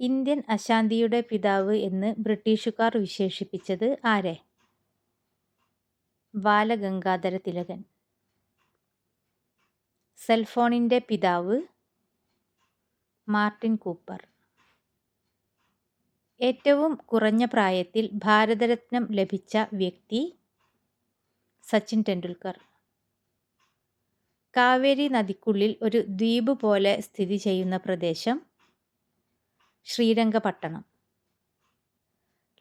Indian അശാന്തിയുടെ പിതാവ് എന്ന് ബ്രിട്ടീഷുകാർ വിശേഷിപ്പിച്ചത് ആരെ? ബാലഗംഗാധര തിലകൻ. സെൽഫോണിന്റെ പിതാവ് മാർട്ടിൻ കൂപ്പർ. ഏറ്റവും കുറഞ്ഞ പ്രായത്തിൽ ഭാരതരത്നം ലഭിച്ച വ്യക്തി സച്ചിൻ ടെണ്ടുൽക്കർ. കാവേരി നദിക്കുള്ളിൽ ഒരു ദ്വീപ് പോലെ സ്ഥിതി ചെയ്യുന്ന പ്രദേശം ശ്രീരംഗപട്ടണം.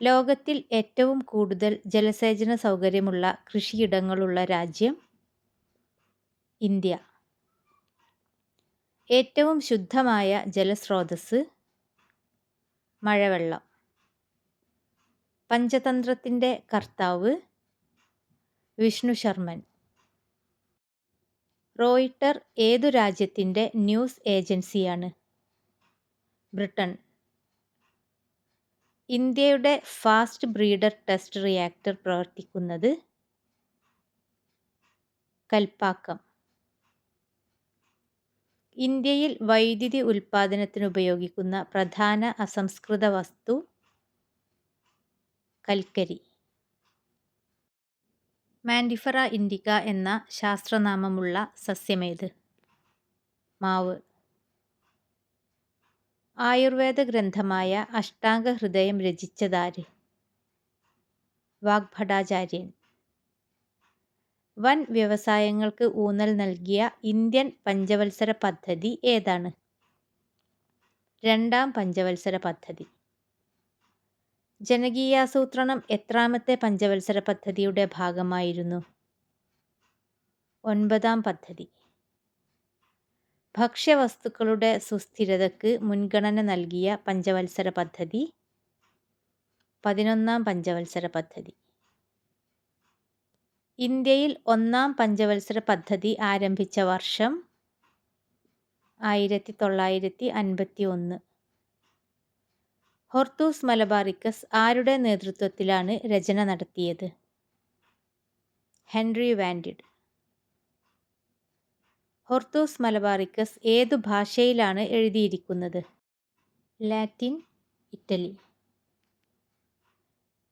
ലോകത്തിൽ ഏറ്റവും കൂടുതൽ ജലസേചന സൗകര്യമുള്ള കൃഷിയിടങ്ങളുള്ള രാജ്യം ഇന്ത്യ. ഏറ്റവും ശുദ്ധമായ ജലസ്രോതസ് മഴവെള്ളം. പഞ്ചതന്ത്രത്തിന്റെ കർത്താവ് വിഷ്ണു ശർമ്മൻ. റോയിട്ടർ ഏതു രാജ്യത്തിന്റെ ന്യൂസ് ഏജൻസിയാണ്? ബ്രിട്ടൻ. ഇന്ത്യയുടെ ഫാസ്റ്റ് ബ്രീഡർ ടെസ്റ്റ് റിയാക്ടർ പ്രവർത്തിക്കുന്നത് കൽപ്പാക്കം. ഇന്ത്യയിൽ വൈദ്യുതി ഉൽപ്പാദനത്തിന് ഉപയോഗിക്കുന്ന പ്രധാന അസംസ്കൃത വസ്തു കൽക്കരി. മാൻഡിഫറ ഇൻഡിക്ക എന്ന ശാസ്ത്രനാമമുള്ള സസ്യമേത്? മാവ്. ആയുർവേദ ഗ്രന്ഥമായ അഷ്ടാംഗ ഹൃദയം രചിച്ചതാര്? വാഗ്ഭടാചാര്യൻ. വൻ വ്യവസായങ്ങൾക്ക് ഊന്നൽ നൽകിയ ഇന്ത്യൻ പഞ്ചവത്സര പദ്ധതി ഏതാണ്? രണ്ടാം പഞ്ചവത്സര പദ്ധതി. ജനകീയാസൂത്രണം എത്രാമത്തെ പഞ്ചവത്സര പദ്ധതിയുടെ ഭാഗമായിരുന്നു? ഒൻപതാം പദ്ധതി. ഭക്ഷ്യവസ്തുക്കളുടെ സുസ്ഥിരതയ്ക്ക് മുൻഗണന നൽകിയ പഞ്ചവത്സര പദ്ധതി. പതിനൊന്നാം പഞ്ചവത്സര പദ്ധതി. ഇന്ത്യയിൽ ഒന്നാം പഞ്ചവത്സര പദ്ധതി ആരംഭിച്ച വർഷം ആയിരത്തി തൊള്ളായിരത്തി അൻപത്തി ഒന്ന് ഹൊർത്തൂസ് മലബാറിക്കസ് ആരുടെ നേതൃത്വത്തിലാണ് രചന നടത്തിയത്? ഹെൻറി വാൻഡിഡ്. ഹൊർത്തൂസ് മലബാറിക്കസ് ഏതു ഭാഷയിലാണ് എഴുതിയിരിക്കുന്നത്? Latin Italy.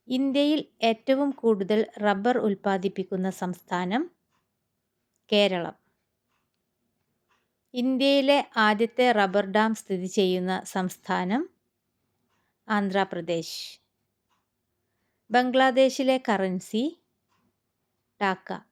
ഇന്ത്യയിൽ ഏറ്റവും കൂടുതൽ റബ്ബർ ഉൽപ്പാദിപ്പിക്കുന്ന സംസ്ഥാനം കേരളം. ഇന്ത്യയിലെ ആദ്യത്തെ റബ്ബർ ഡാം സ്ഥിതി ചെയ്യുന്ന സംസ്ഥാനം ആന്ധ്രാപ്രദേശ്. ബംഗ്ലാദേശിലെ കറൻസി ടാക്ക.